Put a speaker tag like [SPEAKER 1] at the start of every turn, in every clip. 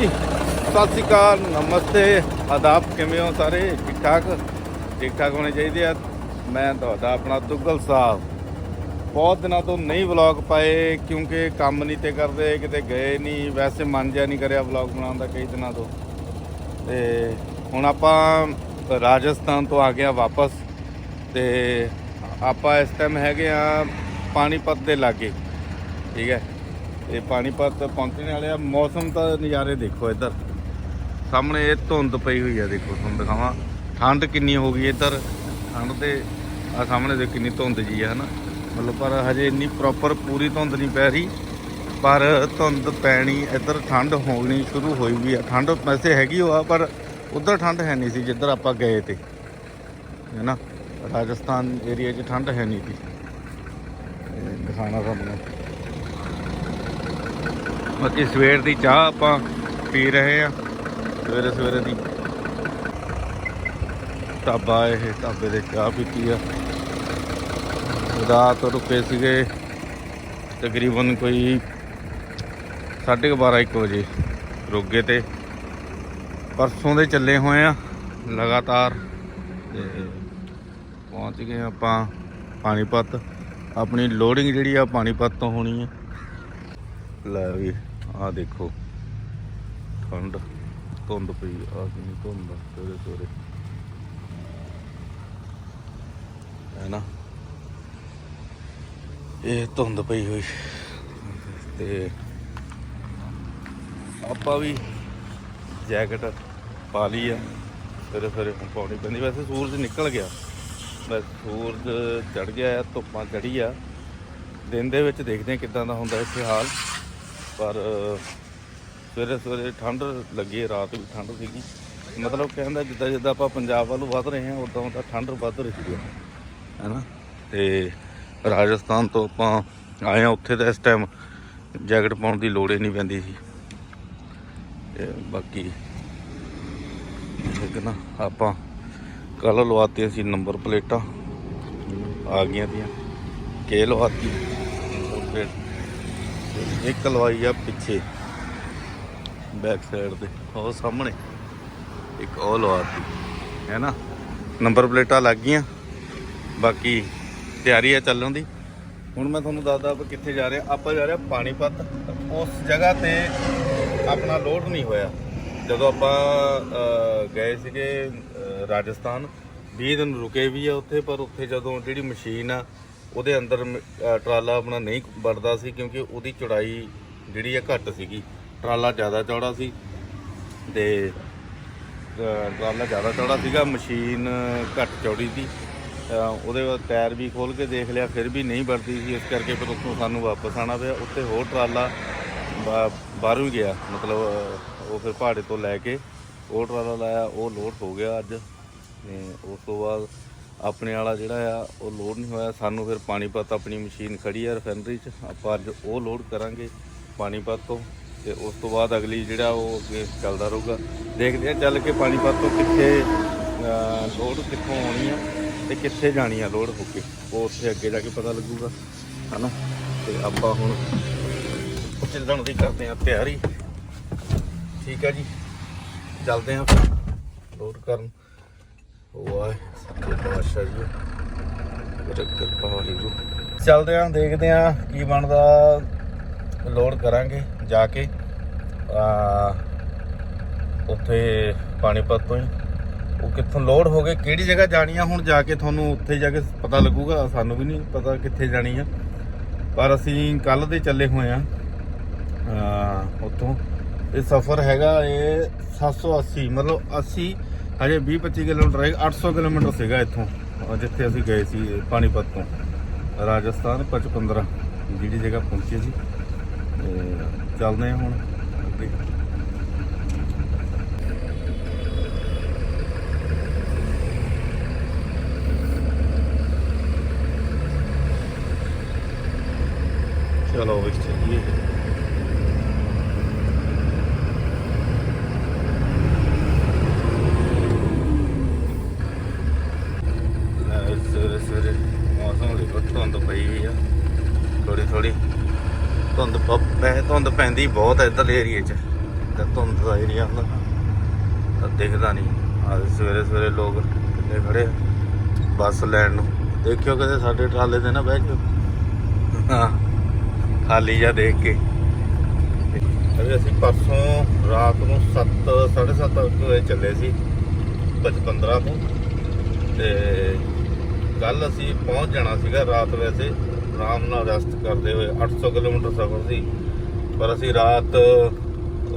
[SPEAKER 1] ਜੀ। ਸਤਿ ਸ਼੍ਰੀ ਅਕਾਲ, ਨਮਸਤੇ। ਆਦਾਬ, ਕਿਵੇਂ ਹੋ ਸਾਰੇ? ਠੀਕ ਠਾਕ ਠੀਕ ਠਾਕ ਹੋਣੇ ਚਾਹੀਦੇ ਆ। ਮੈਂ ਤੁਹਾਡਾ ਆਪਣਾ ਤੁਗਲ ਸਾਹਿਬ। ਬਹੁਤ ਦਿਨਾਂ ਤੋਂ ਨਹੀਂ ਵਲੌਗ ਪਾਏ, ਕਿਉਂਕਿ ਕੰਮ ਨਹੀਂ ਤੇ ਕਰਦੇ, ਕਿਤੇ ਗਏ ਨਹੀਂ। ਵੈਸੇ ਮਨ ਜਿਹਾ ਨਹੀਂ ਕਰਿਆ ਵਲੌਗ ਬਣਾਉਣ ਦਾ ਕਈ ਦਿਨਾਂ ਤੋਂ। ਤੇ ਹੁਣ ਆਪਾਂ ਰਾਜਸਥਾਨ ਤੋਂ ਆ ਗਿਆ ਵਾਪਸ। ਤੇ ਆਪਾਂ ਇਸ ਟਾਈਮ ਹੈਗੇ ਆ ਪਾਣੀਪਤ ਦੇ ਲਾਗੇ। ਠੀਕ ਹੈ। ਤੇ ਪਾਣੀਪਤ ਪਹੁੰਚਣ ਵਾਲੇ ਆ। ਮੌਸਮ ਤਾਂ ਨਜ਼ਾਰੇ ਦੇਖੋ ਇੱਧਰ। ਸਾਹਮਣੇ ਇਹ ਧੁੰਦ ਪਈ ਹੋਈ ਆ, ਦੇਖੋ, ਤੁਹਾਨੂੰ ਦਿਖਾਵਾਂ। ਠੰਡ ਕਿੰਨੀ ਹੋ ਗਈ ਇੱਧਰ। ਠੰਡ ਤੇ ਆ ਸਾਹਮਣੇ ਦੇ ਕਿੰਨੀ ਧੁੰਦ ਜੀ ਆ, ਹਨਾ। ਮਤਲਬ ਪਰ ਹਜੇ ਇੰਨੀ ਪ੍ਰੋਪਰ ਪੂਰੀ ਧੁੰਦ ਨਹੀਂ ਪੈ ਰਹੀ। ਪਰ ਧੁੰਦ ਪੈਣੀ, ਇੱਧਰ ਠੰਡ ਹੋਣੀ ਸ਼ੁਰੂ ਹੋਈ ਵੀ ਆ। ਠੰਡ ਵੈਸੇ ਹੈਗੀ ਹੋ ਆ, ਪਰ ਉਧਰ ਠੰਡ ਹੈ ਨਹੀਂ ਸੀ ਜਿੱਧਰ ਆਪਾਂ ਗਏ ਤੇ। ਹੈ ਨਾ ਰਾਜਸਥਾਨ ਏਰੀਆ 'ਚ ਠੰਡ ਹੈ ਨਹੀਂ ਸੀ। ਇਹ ਦਿਖਾਣਾ ਤੁਹਾਨੂੰ ਬਾਕੀ ਸਵੇਰ ਦੀ ਚਾਹ ਆਪਾਂ ਪੀ ਰਹੇ ਆ। ਸਵੇਰੇ ਸਵੇਰੇ ਦੀ ਢਾਬਾ ਇਹ, ਢਾਬੇ ਦੇ ਚਾਹ ਪੀਤੀ ਆ। ਰਾਤ ਰੁਕੇ ਸੀਗੇ ਤਕਰੀਬਨ ਕੋਈ 12:30 1 ਵਜੇ ਰੁਕ ਤੇ ਪਰਸੋਂ ਦੇ ਚੱਲੇ ਹੋਏ ਆ ਲਗਾਤਾਰ ਤੇ ਪਹੁੰਚ ਗਏ ਆਪਾਂ ਪਾਣੀਪਤ। ਆਪਣੀ ਲੋਡਿੰਗ ਜਿਹੜੀ ਆ ਪਾਣੀਪਤ ਤੋਂ ਹੋਣੀ ਹੈ ਲੈ ਵੀ। ਆ ਦੇਖੋ। ਠੰਡ, ਧੁੰਦ ਪਈ ਆ ਕਿੰਨੀ ਧੁੰਦ ਆ, ਸਵੇਰੇ ਸਵੇਰੇ। ਹੈ ਨਾ? ਇਹ ਧੁੰਦ ਪਈ ਹੋਈ। ਤੇ ਆਪਾਂ ਵੀ ਜੈਕਟ ਪਾ ਲਈ ਆ। ਸਵੇਰੇ ਸਵੇਰੇ ਹੁਣ ਪਾਉਣੀ ਪੈਂਦੀ। ਵੈਸੇ ਸੂਰਜ ਨਿਕਲ ਗਿਆ। ਬਸ ਸੂਰਜ ਚੜ ਗਿਆ ਆ, ਧੁੱਪਾਂ ਚੜੀ ਆ। ਦਿਨ ਦੇ ਵਿੱਚ ਦੇਖਦੇ ਆ ਕਿਦਾਂ ਦਾ ਹੁੰਦਾ ਇੱਥੇ ਹਾਲ। ਪਰ ਸਵੇਰੇ ਸਵੇਰੇ ਠੰਡ ਲੱਗੀ, ਰਾਤ ਵੀ ਠੰਡ ਸੀਗੀ। ਮਤਲਬ ਕਹਿੰਦਾ ਜਿੱਦਾਂ ਜਿੱਦਾਂ ਆਪਾਂ ਪੰਜਾਬ ਵੱਲ ਵੱਧ ਰਹੇ ਹਾਂ, ਉਦਾਂ ਉਦਾਂ ਠੰਡ ਵੱਧ ਰਹੀ ਹੈ ਹੈਨਾ? ਤੇ ਰਾਜਸਥਾਨ ਤੋਂ ਆਪਾਂ ਆਏ ਆ ਉੱਥੇ ਤਾਂ ਇਸ ਟਾਈਮ ਜੈਕਟ ਪਾਉਣ ਦੀ ਲੋੜ ਹੀ ਨਹੀਂ ਪੈਂਦੀ ਸੀ। ਤੇ ਬਾਕੀ ਇੱਕ ਨਾ, ਆਪਾਂ ਕੱਲ ਲਵਾਤੀਆਂ ਸੀ ਨੰਬਰ ਪਲੇਟਾਂ। ਆ ਗਈਆਂ ਦੀਆਂ ਕੇ ਲਵਾਤੀ ਨੰਬਰ ਪਲੇਟ ਇੱਕ ਲਵਾਈ ਆ ਪਿੱਛੇ। ਬੈਕ ਸਾਈਡ ਤੇ। ਉਹ ਸਾਹਮਣੇ। ਇੱਕ ਉਹ ਲਵਾਤੀ। ਹੈ ਨਾ? ਨੰਬਰ ਪਲੇਟਾਂ ਲੱਗ ਗਈਆਂ। ਬਾਕੀ ਤਿਆਰੀ ਆ ਚੱਲਣ ਦੀ। ਹੁਣ ਮੈਂ ਤੁਹਾਨੂੰ ਦੱਸਦਾ ਆਪਾਂ ਕਿੱਥੇ ਜਾ ਰਹੇ ਆਪਾਂ ਜਾ ਰਹੇ ਆ ਪਾਣੀਪਤ। ਉਸ ਜਗ੍ਹਾ ਤੇ ਆਪਣਾ ਲੋਡ ਨਹੀਂ ਹੋਇਆ। ਜਦੋਂ ਆਪਾਂ ਗਏ ਸੀਗੇ ਰਾਜਸਥਾਨ 20 ਦਿਨ ਰੁਕੇ ਵੀ ਆ ਉੱਥੇ, ਪਰ ਉੱਥੇ ਜਦੋਂ ਜਿਹੜੀ ਮਸ਼ੀਨ ਆ ਉਹਦੇ ਅੰਦਰ ਮ- ਟਰਾਲਾ ਆਪਣਾ ਨਹੀਂ ਵੜਦਾ ਸੀ ਕਿਉਂਕਿ ਉਹਦੀ ਚੌੜਾਈ ਜਿਹੜੀ ਹੈ ਘੱਟ ਸੀਗੀ। ਟਰਾਲਾ ਜ਼ਿਆਦਾ ਚੌੜਾ ਸੀ ਤੇ ਅਹ, ਟਰਾਲਾ ਜ਼ਿਆਦਾ ਚੌੜਾ ਸੀਗਾ ਮਸ਼ੀਨ ਘੱਟ ਚੌੜੀ ਸੀ। ਅਹ, ਉਹਦੇ ਬਾਅਦ ਟਾਇਰ ਵੀ ਖੋਲ ਕੇ ਦੇਖ ਲਿਆ ਫਿਰ ਵੀ ਨਹੀਂ ਵਰਦੀ ਸੀ। ਇਸ ਕਰਕੇ ਫਿਰ ਉੱਥੋਂ ਸਾਨੂੰ ਵਾਪਸ ਆਣਾ ਪਿਆ। ਉੱਥੇ ਹੋਰ ਟਰਾਲਾ ਬਾ- ਬਾਹਰੋਂ ਹੀ ਗਿਆ। ਮਤਲਬ ਅਹ, ਉਹ ਫਿਰ ਪਹਾੜੇ ਤੋਂ ਲੈ ਕੇ ਉਹ ਟਰਾਲਾ ਲਾਇਆ। ਉਹ ਲੋਡ ਹੋ ਗਿਆ ਅੱਜ। ਤੇ ਉਸ ਤੋਂ ਬਾਅਦ ਆਪਣੇ ਵਾਲਾ ਜਿਹੜਾ ਆ ਉਹ ਲੋਡ ਨਹੀਂ ਹੋਇਆ। ਸਾਨੂੰ ਫਿਰ ਪਾਣੀਪਤ ਆਪਣੀ ਮਸ਼ੀਨ ਖੜੀ ਆ ਰਿਫਾਈਨਰੀ 'ਚ। ਆਪਾਂ ਅੱਜ ਉਹ ਲੋਡ ਕਰਾਂਗੇ ਪਾਣੀਪਤ ਤੋਂ ਤੇ ਉਸ ਤੋਂ ਬਾਅਦ ਅਗਲੀ ਜਿਹੜਾ ਉਹ ਅੱਗੇ ਚੱਲਦਾ ਰਹੂਗਾ। ਦੇਖਦੇ ਆ ਚੱਲ ਕੇ ਪਾਣੀਪਤ ਤੋਂ ਕਿੱਥੇ ਅਹ, ਲੋਡ ਕਿੱਥੋਂ ਆਉਣੀ ਆ ਤੇ ਕਿੱਥੇ ਜਾਣੀ ਆ ਲੋਡ ਹੋ ਕੇ। ਉਹ ਉੱਥੇ ਅੱਗੇ ਜਾ ਕੇ ਪਤਾ ਲੱਗੂਗਾ। ਹਨਾ? ਤੇ ਆਪਾਂ ਹੁਣ ਚੱਲਣ ਦੀ ਕਰਦੇ ਆ ਤਿਆਰੀ। ਠੀਕ ਆ ਜੀ। ਚੱਲਦੇ ਆ ਫਿਰ ਲੋਡ ਕਰਨ। ਵਾਹ, ਸੱਚੇ ਜੀ। ਬੜਾ ਕਿਰਪਾ ਵਾਹਿਗੁਰੂ। ਚੱਲਦੇ ਆ, ਦੇਖਦੇ ਆ ਕੀ ਬਣਦਾ। ਲੋਡ ਕਰਾਂਗੇ ਜਾ ਕੇ। ਆ, ਉੱਥੇ ਪਾਣੀਪਤ ਤੋਂ ਹੀ। ਉਹ ਕਿੱਥੋਂ ਲੋਡ ਹੋ ਕੇ ਕਿਹੜੀ ਜਗ੍ਹਾ ਜਾਣੀ ਆ, ਹੁਣ ਜਾ ਕੇ ਤੁਹਾਨੂੰ ਉੱਥੇ ਜਾ ਕੇ ਪਤਾ ਲੱਗੂਗਾ। ਸਾਨੂੰ ਵੀ ਨਹੀਂ ਪਤਾ ਕਿੱਥੇ ਜਾਣੀ ਆ। ਪਰ ਅਸੀਂ ਕੱਲ ਦੇ ਚੱਲੇ ਹੋਏ ਆ ਉੱਥੋਂ। ਇਹ ਸਫ਼ਰ ਹੈਗਾ ਇਹ 780 ਮਤਲਬ 80 ਹਜੇ 20 25 ਕਿਲੋਮੀਟਰ ਹੈ 800 ਕਿਲੋਮੀਟਰ ਸੀਗਾ ਇੱਥੋਂ। ਜਿੱਥੇ ਅਸੀਂ ਗਏ ਸੀ ਪਾਣੀਪਤ ਤੋਂ। ਰਾਜਸਥਾਨ 55 ਜਿਹੜੀ ਜਗ੍ਹਾ ਪਹੁੰਚੇ ਸੀ। ਤੇ ਚੱਲਦੇ ਹਾਂ ਹੁਣ ਅੱਗੇ ਚਲੋ ਵੀ ਚੱਲੀਏ ਲੈ ਸਵੇਰੇ ਸਵੇਰੇ ਮੌਸਮ ਲਈ ਬਹੁਤ ਧੁੰਦ ਪਈ ਹੋਈ ਆ ਥੋੜੀ ਬਹੁਤ ਹੈ ਇੱਧਰ ਏਰੀਏ 'ਚ। ਤੇ ਧੁੰਦ ਦਾ ਏਰੀਆ ਹੁੰਦਾ। ਤਾਂ ਦਿਖਦਾ ਨਹੀਂ। ਆ ਸਵੇਰੇ ਸਵੇਰੇ ਲੋਕ ਕਿੰਨੇ ਖੜੇ ਆ? ਬੱਸ ਲੈਣ ਨੂੰ। ਦੇਖਿਓ ਕਦੇ ਸਾਡੇ ਟਰਾਲੇ ਤੇ ਨਾ ਬਹਿ ਜਾਓ। ਹਾਂ। ਖਾਲੀ ਜਾ ਦੇਖ ਕੇ। ਅਰੇ ਅਸੀਂ ਪਰਸੋਂ ਰਾਤ ਨੂੰ 7 7:30 ਵਜੇ ਚੱਲੇ ਸੀ। 15 ਤੋਂ। ਤੇ ਕੱਲ ਅਸੀਂ ਪਹੁੰਚ ਜਾਣਾ ਸੀਗਾ ਰਾਤ ਵੈਸੇ। ਆਰਾਮ ਨਾਲ ਰੈਸਟ ਕਰਦੇ ਹੋਏ। 800 ਕਿਲੋਮੀਟਰ ਸਫ਼ਰ ਸੀ। ਪਰ ਅਸੀਂ ਰਾਤ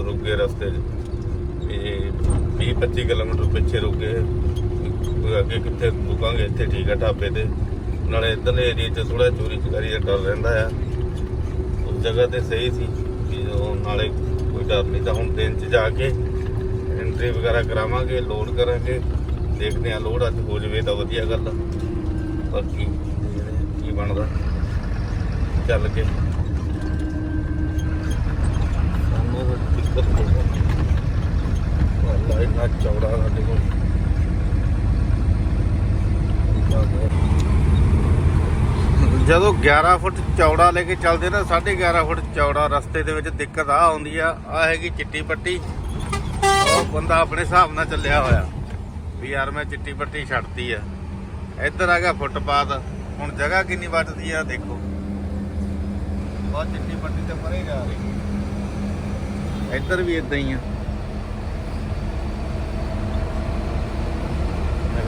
[SPEAKER 1] ਰੁਕੇ ਰਸਤੇ 'ਚ। ਇਹ 20 25 ਕਿਲੋਮੀਟਰ ਪਿੱਛੇ ਰੁਕੇ ਕੋਈ ਅੱਗੇ ਕਿੱਥੇ ਰੁਕਾਂਗੇ, ਇੱਥੇ ਠੀਕ ਆ ਢਾਬੇ ਤੇ। ਨਾਲੇ ਇਧਰਲੇ ਏਰੀਆ 'ਚ ਥੋੜਾ ਚੋਰੀ ਚਕਾਰੀ ਦਾ ਡਰ ਰਹਿੰਦਾ ਆ। ਉਸ ਜਗ੍ਹਾ ਤੇ ਸਹੀ ਸੀ ਕਿ ਉਹ ਨਾਲੇ ਕੋਈ ਡਰ ਨਹੀਂ ਤਾਂ ਹੁਣ ਦਿਨ 'ਚ ਜਾ ਕੇ ਐਂਟਰੀ ਵਗੈਰਾ ਕਰਾਵਾਂਗੇ ਲੋਡ ਕਰਾਂਗੇ। ਦੇਖਦੇ ਆ ਲੋਡ ਅੱਜ ਹੋ ਜਵੇ ਤਾਂ ਵਧੀਆ ਗੱਲ ਆ। ਬਾਕੀ ਕੀ ਬਣਦਾ, ਚੱਲ ਕੇ। ਸਾਨੂੰ ਇੰਨਾ ਚੌੜਾ ਸਾਡੇ ਕੋਲ ਜਦੋਂ 11 ਫੁੱਟ ਚੌੜਾ ਲੈ ਕੇ ਚੱਲਦੇ ਨਾ 11.5 ਫੁੱਟ ਚੌੜਾ ਰਸਤੇ ਦੇ ਵਿੱਚ ਦਿੱਕਤ ਆ ਆਉਂਦੀ ਆ। ਆ ਹੈਗੀ ਚਿੱਟੀ ਪੱਟੀ। ਉਹ ਬੰਦਾ ਆਪਣੇ ਹਿਸਾਬ ਨਾਲ ਚੱਲਿਆ ਹੋਇਆ। ਵੀ ਯਾਰ ਮੈਂ ਚਿੱਟੀ ਪੱਟੀ ਛੱਡਤੀ ਆ। ਇੱਧਰ ਆ ਗਿਆ ਫੁੱਟਪਾਥ। ਹੁਣ ਜਗ੍ਹਾ ਕਿੰਨੀ ਵੱਟਦੀ ਆ ਦੇਖੋ। ਬਹੁਤ ਚਿੱਟੀ ਪੱਟੀ ਤੇ ਪਰੇ ਜਾ ਰਹੀ। ਇੱਧਰ ਵੀ ਇਦਾਂ ਹੀ ਆ।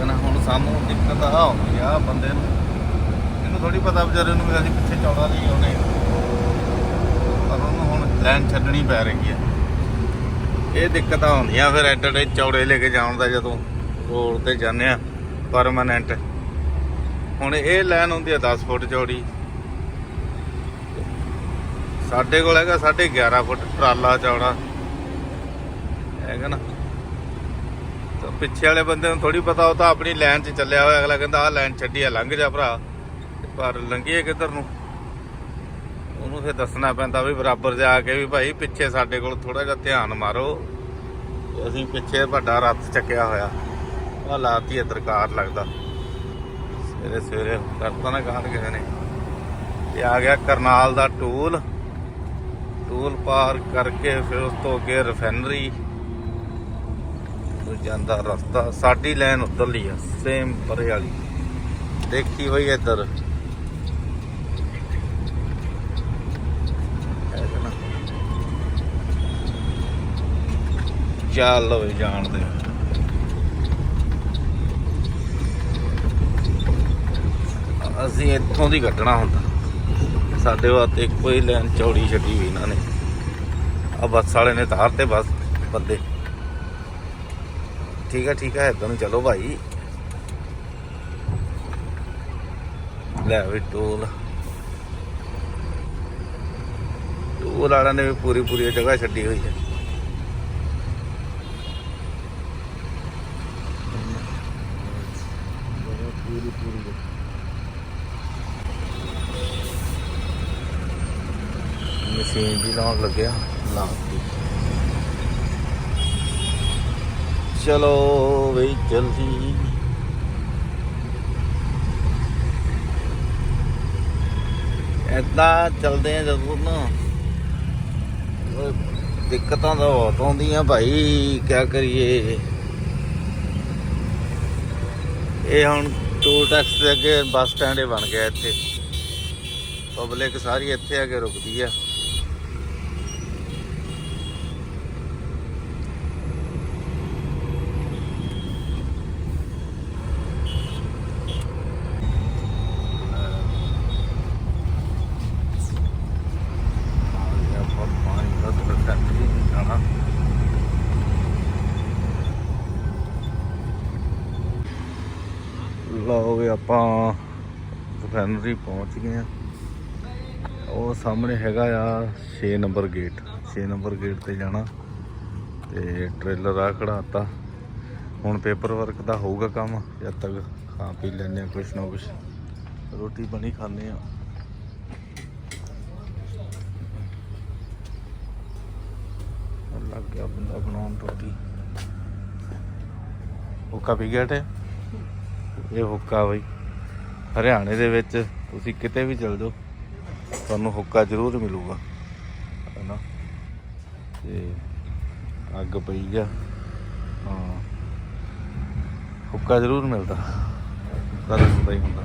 [SPEAKER 1] ਮੈਂ ਹੁਣ ਸਾਨੂੰ ਦਿੱਕਤ ਆ ਆਉਂਦੀ ਆ ਬੰਦੇ ਨੂੰ। ਇਹਨੂੰ ਥੋੜੀ ਪਤਾ ਵਿਚਾਰੇ ਨੂੰ ਵੀ ਅਸੀਂ ਪਿੱਛੇ ਚੌੜਾ ਨਹੀਂ ਆਉਣੇ। ਪਰ ਉਹਨੂੰ ਹੁਣ ਲਾਈਨ ਛੱਡਣੀ ਪੈ ਰਹੀ ਹੈ ਇਹ ਦਿੱਕਤਾਂ ਆਉਂਦੀਆਂ ਫਿਰ ਐਡੇ ਚੌੜੇ ਲੈ ਕੇ ਜਾਣ ਦਾ ਜਦੋਂ ਰੋਡ ਤੇ ਜਾਂਦੇ ਆ ਪਰਮਾਨੈਂਟ ਹੁਣ ਇਹ ਲਾਈਨ ਹੁੰਦੀ ਆ 10 ਫੁੱਟ ਚੌੜੀ। ਸਾਡੇ ਕੋਲ ਹੈਗਾ 11.5 ਫੁੱਟ ਟਰਾਲਾ ਚੌੜਾ। ਹੈਗਾ ਨਾ? ਤਾਂ ਪਿੱਛੇ ਵਾਲੇ ਬੰਦੇ ਨੂੰ ਥੋੜੀ ਪਤਾ, ਉਹ ਤਾਂ ਆਪਣੀ ਲਾਈਨ 'ਚ ਚੱਲਿਆ ਹੋਇਆ, ਅਗਲਾ ਕਹਿੰਦਾ, ਆਹ ਲਾਈਨ ਛੱਡੀ ਆ, ਲੰਘ ਜਾ ਭਰਾ। ਪਰ ਲੰਘੀਏ ਕਿੱਧਰ ਨੂੰ? ਉਹਨੂੰ ਫਿਰ ਦੱਸਣਾ ਪੈਂਦਾ ਵੀ ਬਰਾਬਰ ਜਾ ਕੇ ਵੀ ਭਾਈ ਪਿੱਛੇ ਸਾਡੇ ਕੋਲ ਥੋੜਾ ਜਿਹਾ ਧਿਆਨ ਮਾਰੋ। ਅਸੀਂ ਪਿੱਛੇ ਵੱਡਾ ਰੱਥ ਚੱਕਿਆ ਹੋਇਆ। ਆ ਲਾਤੀ ਇੱਧਰ ਲੱਗਦਾ। ਸਵੇਰੇ ਸਵੇਰੇ ਕਰਤਾ ਨਾ ਗਾਂਧ ਕਿਸੇ ਨੇ। ਤੇ ਆ ਗਿਆ ਕਰਨਾਲ ਦਾ ਟੂਲ। ਟੂਲ ਪਾਰ ਕਰਕੇ ਫਿਰ ਉਸ ਤੋਂ ਅੱਗੇ ਰਿਫਾਈਨਰੀ ਨੂੰ ਜਾਂਦਾ ਰਸਤਾ, ਸਾਡੀ ਲਾਈਨ ਉਧਰਲੀ ਆ ਸੇਮ ਪਰੇ ਵਾਲੀ ਦੇਖੀ ਹੋਈ ਇੱਧਰ। ਹੈਗਾ ਹੋਵੇ ਚੱਲ ਓਏ ਅਸੀਂ ਇੱਥੋਂ ਦੀ ਕੱਢਣਾ ਹੁੰਦਾ। ਸਾਡੇ ਵਾਸਤੇ ਇੱਕੋ ਹੀ ਚੌੜੀ ਛੱਡੀ ਹੋਈ ਇਹਨਾਂ ਨੇ। ਆ ਬੱਸ ਵਾਲੇ ਨੇ ਤਾਰ ਤੇ ਬਸ ਬੰਦੇ। ਠੀਕ ਹੈ ਠੀਕ ਹੈ ਇਦਾਂ ਨੂੰ ਚਲੋ ਭਾਈ। ਲੈ ਵੀ ਟੋਲ ਟੋਲ ਵਾਲਿਆਂ ਨੇ ਵੀ ਪੂਰੀ ਪੂਰੀ ਜਗ੍ਹਾ ਛੱਡੀ ਹੋਈ ਹੈ। ਪੂਰੀ ਪੂਰੀ ਮਸ਼ੀਨ ਲਾਉਣ ਲੱਗਿਆ। ਲਾਤੀ ਚਲੋ ਬਈ ਜਲਦੀ। ਏਦਾਂ ਚਲਦੇ ਆ ਜਦੋਂ ਨਾ, ਦਿੱਕਤਾਂ ਤਾਂ ਬਹੁਤ ਆਉਂਦੀਆਂ ਭਾਈ ਕੀ ਕਰੀਏ। ਇਹ ਹੁਣ ਟੂਲ ਟੈਕਸ ਦੇ ਅੱਗੇ ਬੱਸ ਸਟੈਂਡ ਹੀ ਬਣ ਗਿਆ ਇੱਥੇ। ਪਬਲਿਕ ਸਾਰੀ ਇੱਥੇ ਆ ਕੇ ਰੁਕਦੀ ਆ ਆਪਾਂ ਪਾਣੀ ਦਾ ਥੋੜਾ ਫੈਕਟਰੀ ਨਹੀਂ ਜਾਣਾ ਲਓ ਵੀ ਆਪਾਂ ਰਿਫਾਈਨਰੀ ਪਹੁੰਚ ਗਏ ਆ ਉਹ ਸਾਹਮਣੇ ਹੈਗਾ ਆ 6 ਨੰਬਰ ਗੇਟ 6 ਨੰਬਰ ਗੇਟ ਤੇ ਜਾਣਾ ਤੇ ਟ੍ਰੇਲਰ ਆ ਖੜਾਤਾ ਹੁਣ ਪੇਪਰ ਵਰਕ ਦਾ ਹੋਊਗਾ ਕੰਮ, ਜਦ ਤੱਕ ਖਾ ਪੀ ਲੈਂਦੇ ਆ ਕੁਛ ਨਾ ਕੁਛ। ਰੋਟੀ ਬਣੀ ਖਾਂਦੇ ਆ ਲੱਗ ਗਿਆ ਬੰਦਾ ਬਣਾਉਣ ਰੋਟੀ ਹੁੱਕਾ ਪੀ ਗਿਆ ਟੇ ਇਹ ਹੁੱਕਾ ਬਈ। ਹਰਿਆਣੇ ਦੇ ਵਿੱਚ ਤੁਸੀਂ ਕਿਤੇ ਵੀ ਚਲ ਜਾਓ, ਤੁਹਾਨੂੰ ਹੁੱਕਾ ਜ਼ਰੂਰ ਮਿਲੂਗਾ, ਹੈਨਾ? ਤੇ ਅੱਗ ਪਈ ਆ, ਹਾਂ। ਹੁੱਕਾ ਜ਼ਰੂਰ ਮਿਲਦਾ ਹੁੱਕਾ ਤਾਂ ਹੁੰਦਾ ਹੀ ਹੁੰਦਾ।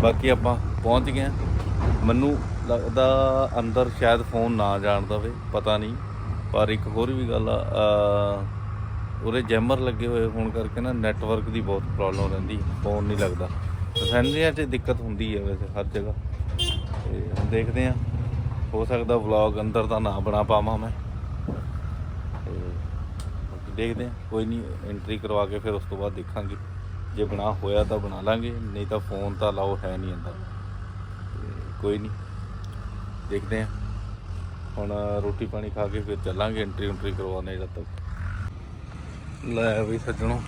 [SPEAKER 1] ਬਾਕੀ ਆਪਾਂ ਪਹੁੰਚ ਗਏ ਹਾਂ। ਮੈਨੂੰ ਲੱਗਦਾ ਅੰਦਰ ਸ਼ਾਇਦ ਫੋਨ ਨਾ ਜਾਣ ਦਵੇ, ਪਤਾ ਨਹੀਂ। ਪਰ ਇੱਕ ਹੋਰ ਵੀ ਗੱਲ ਆ, ਅਹ, ਉਰੇ ਜੈਮਰ ਲੱਗੇ ਹੋਏ ਹੋਣ ਕਰਕੇ ਨਾ ਨੈਟਵਰਕ ਦੀ ਬਹੁਤ ਪ੍ਰੋਬਲਮ ਰਹਿੰਦੀ, ਫੋਨ ਨਹੀਂ ਲੱਗਦਾ। ਰਿਫਾਈਨਰੀਆਂ 'ਚ ਦਿੱਕਤ ਹੁੰਦੀ ਹੈ ਵੈਸੇ ਹਰ ਜਗ੍ਹਾ। ਤੇ ਹੁਣ ਦੇਖਦੇ ਆ। ਹੋ ਸਕਦਾ ਵਲੌਗ ਅੰਦਰ ਦਾ ਨਾ ਬਣਾ ਪਾਵਾਂ ਮੈਂ। ਤੇ ਬਾਕੀ ਦੇਖਦੇ ਆ। ਕੋਈ ਨਹੀਂ ਐਂਟਰੀ ਕਰਵਾ ਕੇ ਫਿਰ ਉਸ ਤੋਂ ਬਾਅਦ ਦੇਖਾਂਗੇ। ਜੇ ਬਣਾ ਹੋਇਆ ਤਾਂ ਬਣਾ ਲਾਂਗੇ, ਨਹੀਂ ਤਾਂ ਫੋਨ ਤਾਂ ਲਾਓ, ਹੈ ਨਹੀਂ ਅੰਦਰ। ਕੋਈ ਨਹੀਂ ਦੇਖਦੇ ਆ। ਹੁਣ ਰੋਟੀ ਪਾਣੀ ਖਾ ਕੇ ਫਿਰ ਚੱਲਾਂਗੇ ਐਂਟਰੀ ਐਂਟਰੀ ਕਰਵਾਉਣੇ ਜਦ ਤੱਕ। ਲੈ ਵੀ ਸੱਜਣੋ,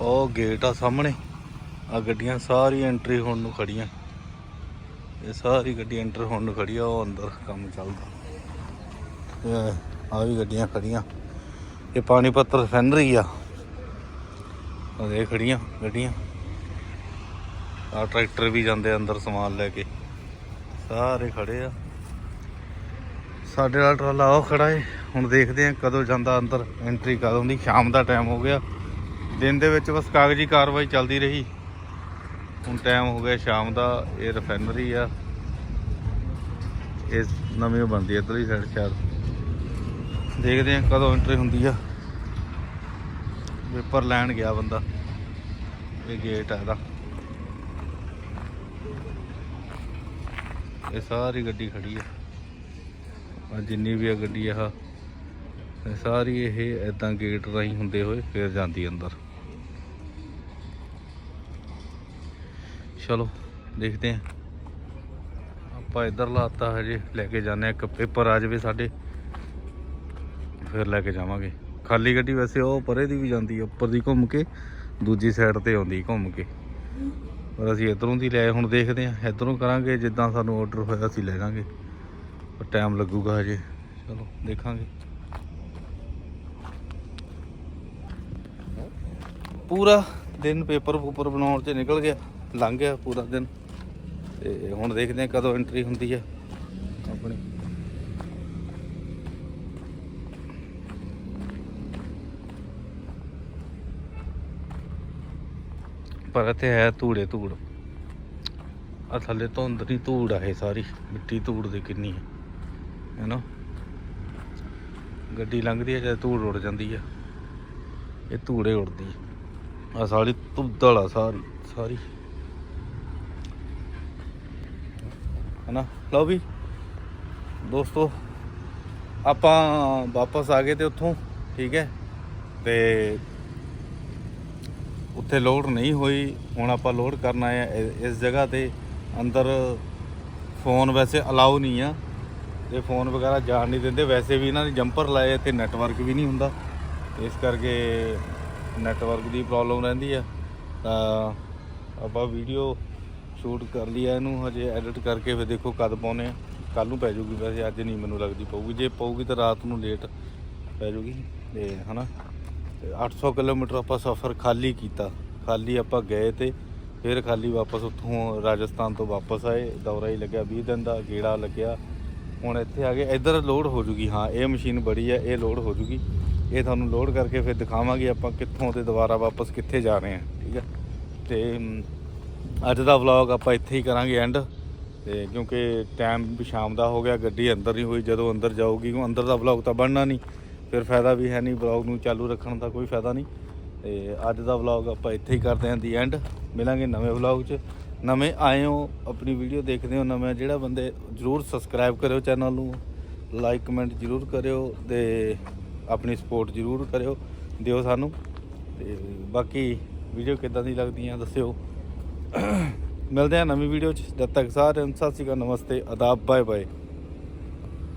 [SPEAKER 1] ਉਹ ਗੇਟ ਆ ਸਾਹਮਣੇ। ਆ ਗੱਡੀਆਂ ਸਾਰੀ ਐਂਟਰੀ ਹੋਣ ਨੂੰ ਖੜੀਆਂ। ਇਹ ਸਾਰੀ ਗੱਡੀ ਐਂਟਰ ਹੋਣ ਨੂੰ ਖੜੀ ਆ, ਉਹ ਅੰਦਰ ਕੰਮ ਚੱਲਦਾ। ਆ ਵੀ ਗੱਡੀਆਂ ਖੜੀਆਂ। ਇਹ ਪਾਣੀਪਤ ਰਿਫਾਈਨਰੀ ਆ। ਉਹ ਇਹ ਖੜੀਆਂ ਗੱਡੀਆਂ। ਆ ਟਰੈਕਟਰ ਵੀ ਜਾਂਦੇ ਅੰਦਰ ਸਮਾਨ ਲੈ ਕੇ। ਸਾਰੇ ਖੜੇ ਆ। ਸਾਡੇ ਨਾਲ ਟਰਾਲਾ ਉਹ ਖੜਾ ਏ। ਹੁਣ ਦੇਖਦੇ ਆ ਕਦੋਂ ਜਾਂਦਾ ਅੰਦਰ ਐਂਟਰੀ ਕਦੋਂ ਦੀ ਸ਼ਾਮ ਦਾ ਟਾਈਮ ਹੋ ਗਿਆ। ਦਿਨ ਦੇ ਵਿੱਚ ਬਸ ਕਾਗਜ਼ੀ ਕਾਰਵਾਈ ਚੱਲਦੀ ਰਹੀ। ਹੁਣ ਟਾਈਮ ਹੋ ਗਿਆ ਸ਼ਾਮ ਦਾ, ਇਹ ਰਿਫਾਈਨਰੀ ਆ। ਇਹ ਨਵੀਂ ਬਣਦੀ ਹੈ ਇਧਰਲੀ ਸਾਈਡ ਸ਼ਾਇਦ। ਦੇਖਦੇ ਆ ਕਦੋਂ ਐਂਟਰੀ ਹੁੰਦੀ ਆ। ਪੇਪਰ ਲੈਣ ਗਿਆ ਬੰਦਾ। ਇਹ ਗੇਟ ਆ ਇਹਦਾ। ਇਹ ਸਾਰੀ ਗੱਡੀ ਖੜੀ ਆ। ਆ ਜਿੰਨੀ ਵੀ ਆ ਗੱਡੀ ਆ ਸਾਰੀ ਇਹ ਐਦਾਂ ਗੇਟ ਰਾਹੀਂ ਹੁੰਦੇ ਹੋਏ ਫੇਰ ਜਾਂਦੀ ਅੰਦਰ। ਚਲੋ, ਦੇਖਦੇ ਆ ਆਪਾਂ ਇੱਧਰ ਲਾਤਾ ਹਜੇ, ਲੈ ਕੇ ਜਾਂਦੇ ਆ ਇੱਕ ਪੇਪਰ ਆ ਜਾਵੇ ਸਾਡੇ, ਫਿਰ ਲੈ ਕੇ ਜਾਵਾਂਗੇ। ਖਾਲੀ ਗੱਡੀ ਵੈਸੇ ਉਹ ਪਰੇ ਦੀ ਵੀ ਜਾਂਦੀ ਆ, ਉੱਪਰ ਦੀ ਘੁੰਮ ਕੇ, ਦੂਜੀ ਸਾਈਡ ਤੇ ਆਉਂਦੀ ਘੁੰਮ ਕੇ। ਪਰ ਅਸੀਂ ਇਧਰੋਂ ਦੀ ਲੈ, ਹੁਣ ਦੇਖਦੇ ਆ ਇਧਰੋਂ ਕਰਾਂਗੇ, ਜਿੱਦਾਂ ਸਾਨੂੰ ਆਰਡਰ ਹੋਇਆ, ਅਸੀਂ ਲੈ ਲਾਂਗੇ। ਪਰ ਟਾਈਮ ਲੱਗੂਗਾ ਹਜੇ। ਚਲੋ, ਦੇਖਾਂਗੇ। ਪੂਰਾ ਦਿਨ ਪੇਪਰ ਪੂਪਰ ਬਣਾਉਣ 'ਚ ਨਿਕਲ ਗਿਆ। ਲੰਘ ਗਿਆ ਪੂਰਾ ਦਿਨ। ਤੇ ਹੁਣ ਦੇਖਦੇ ਆ ਕਦੋਂ ਐਂਟਰੀ ਹੁੰਦੀ ਆ ਆਪਣੀ। ਪਰ ਇੱਥੇ ਹੈ ਧੂੜੇ ਧੂੜ। ਆ ਥੱਲੇ ਧੁੰਦ ਨਹੀਂ ਧੂੜ ਆ ਇਹ ਸਾਰੀ ਮਿੱਟੀ ਧੂੜ ਦੀ ਕਿੰਨੀ ਹੈ ਹੈਨਾ? ਗੱਡੀ ਲੰਘਦੀ ਹੈ ਜਦ ਧੂੜ ਉੜ ਜਾਂਦੀ ਆ ਇਹ ਧੂੜੇ ਉੜਦੀ ਆ ਸਾਰੀ ਧੁੱਦਲ ਆ ਸਾਰੀ ਸਾਰੀ। ਹਨਾ? ਲਓ ਵੀ। ਦੋਸਤੋ, ਆਪਾਂ ਵਾਪਸ ਆ ਗਏ ਤੇ ਉੱਥੋਂ, ਠੀਕ ਹੈ? ਤੇ ਉੱਥੇ ਲੋਡ ਨਹੀਂ ਹੋਈ। ਹੁਣ ਆਪਾਂ ਲੋਡ ਕਰਨਾ ਹੈ ਇ- ਇਸ ਜਗ੍ਹਾ ਤੇ। ਅੰਦਰ ਫੋਨ ਵੈਸੇ ਅਲਾਉ ਨਹੀਂ ਆ। ਤੇ ਫੋਨ ਵਗੈਰਾ ਜਾਣ ਨਹੀਂ ਦਿੰਦੇ। ਵੈਸੇ ਵੀ ਇਹਨਾਂ ਨੇ ਜੰਪਰ ਲਾਏ, ਇੱਥੇ ਨੈਟਵਰਕ ਵੀ ਨਹੀਂ ਹੁੰਦਾ। ਇਸ ਕਰਕੇ ਨੈਟਵਰਕ ਦੀ ਪ੍ਰੋਬਲਮ ਰਹਿੰਦੀ ਆ। ਤਾਂ ਆਪਾਂ ਵੀਡੀਓ ਸ਼ੂਟ ਕਰ ਲਿਆ ਇਹਨੂੰ, ਹਜੇ ਐਡਿਟ ਕਰਕੇ ਫਿਰ ਦੇਖੋ ਕਦ ਪਾਉਨੇ ਆ। ਕੱਲ ਨੂੰ ਪੈ ਜਾਊਗੀ ਵੈਸੇ, ਅੱਜ ਨਹੀਂ ਮੈਨੂੰ ਲੱਗਦੀ ਪਊਗੀ। ਜੇ ਪਊਗੀ ਤਾਂ ਰਾਤ ਨੂੰ ਲੇਟ ਪੈ ਜਾਊਗੀ ਤੇ ਹਨਾ, ਤੇ 800 ਕਿਲੋਮੀਟਰ ਆਪਾਂ ਸਫ਼ਰ ਖਾਲੀ ਕੀਤਾ। ਖਾਲੀ ਆਪਾਂ ਗਏ ਤੇ ਫਿਰ ਖਾਲੀ ਵਾਪਸ ਉੱਥੋਂ ਰਾਜਸਥਾਨ ਤੋਂ ਵਾਪਸ ਆਏ। ਦੌਰਾ ਹੀ ਲੱਗਿਆ 20 ਦਿਨ ਦਾ, ਗੇੜਾ ਲੱਗਿਆ। ਹੁਣ ਇੱਥੇ ਆ ਗਏ ਇੱਧਰ ਲੋਡ ਹੋ ਜੂਗੀ। ਹਾਂ, ਇਹ ਮਸ਼ੀਨ ਬੜੀ ਹੈ ਇਹ ਲੋਡ ਹੋ ਜੂਗੀ। ਇਹ ਤੁਹਾਨੂੰ ਲੋਡ ਕਰਕੇ ਫਿਰ ਦਿਖਾਵਾਂਗੇ ਆਪਾਂ ਕਿੱਥੋਂ ਤੇ ਦੁਬਾਰਾ ਵਾਪਸ ਕਿੱਥੇ ਜਾ ਰਹੇ ਹਾਂ ਠੀਕ ਹੈ ਤੇ ਅੱਜ ਦਾ ਵਲੌਗ ਆਪਾਂ ਇੱਥੇ ਹੀ ਕਰਾਂਗੇ ਐਂਡ ਤੇ ਕਿਉਂਕਿ ਟਾਈਮ ਵੀ ਸ਼ਾਮ ਦਾ ਹੋ ਗਿਆ, ਗੱਡੀ ਅੰਦਰ ਨਹੀਂ ਹੋਈ, ਜਦੋਂ ਅੰਦਰ ਜਾਊਗੀ ਉਹ ਅੰਦਰ ਦਾ ਵਲੌਗ ਤਾਂ ਬਣਨਾ ਨਹੀਂ, ਫਿਰ ਫਾਇਦਾ ਵੀ ਹੈ ਨਹੀਂ ਵਲੌਗ ਨੂੰ ਚਾਲੂ ਰੱਖਣ ਦਾ, ਕੋਈ ਫਾਇਦਾ ਨਹੀਂ। ਤੇ ਅੱਜ ਦਾ ਵਲੌਗ ਆਪਾਂ ਇੱਥੇ ਹੀ ਕਰਦੇ ਹਾਂ ਦੀ ਐਂਡ ਮਿਲਾਂਗੇ ਨਵੇਂ ਵਲੌਗ 'ਚ। ਨਵੇਂ ਆਏ ਹੋ, ਆਪਣੀ ਵੀਡੀਓ ਦੇਖਦੇ ਹੋ, ਨਵੇਂ ਜਿਹੜਾ ਬੰਦੇ ਜਰੂਰ ਸਬਸਕ੍ਰਾਈਬ ਕਰਿਓ ਚੈਨਲ ਨੂੰ ਲਾਈਕ ਕਮੈਂਟ ਜਰੂਰ ਕਰਿਓ ਤੇ ਆਪਣੀ ਸਪੋਰਟ ਜਰੂਰ ਕਰਿਓ, ਦਿਓ ਸਾਨੂੰ। ਤੇ ਬਾਕੀ ਵੀਡੀਓ ਕਿੱਦਾਂ ਦੀ ਲੱਗਦੀਆਂ ਦੱਸਿਓ। ਮਿਲਦੇ ਹਾਂ ਨਵੀਂ ਵੀਡੀਓ 'ਚ। ਜਦ ਤੱਕ ਸਾਰਿਆਂ ਨੂੰ ਸਤਿ ਸ਼੍ਰੀ ਅਕਾਲ, ਨਮਸਤੇ ਆਦਾਬ ਬਾਏ ਬਾਏ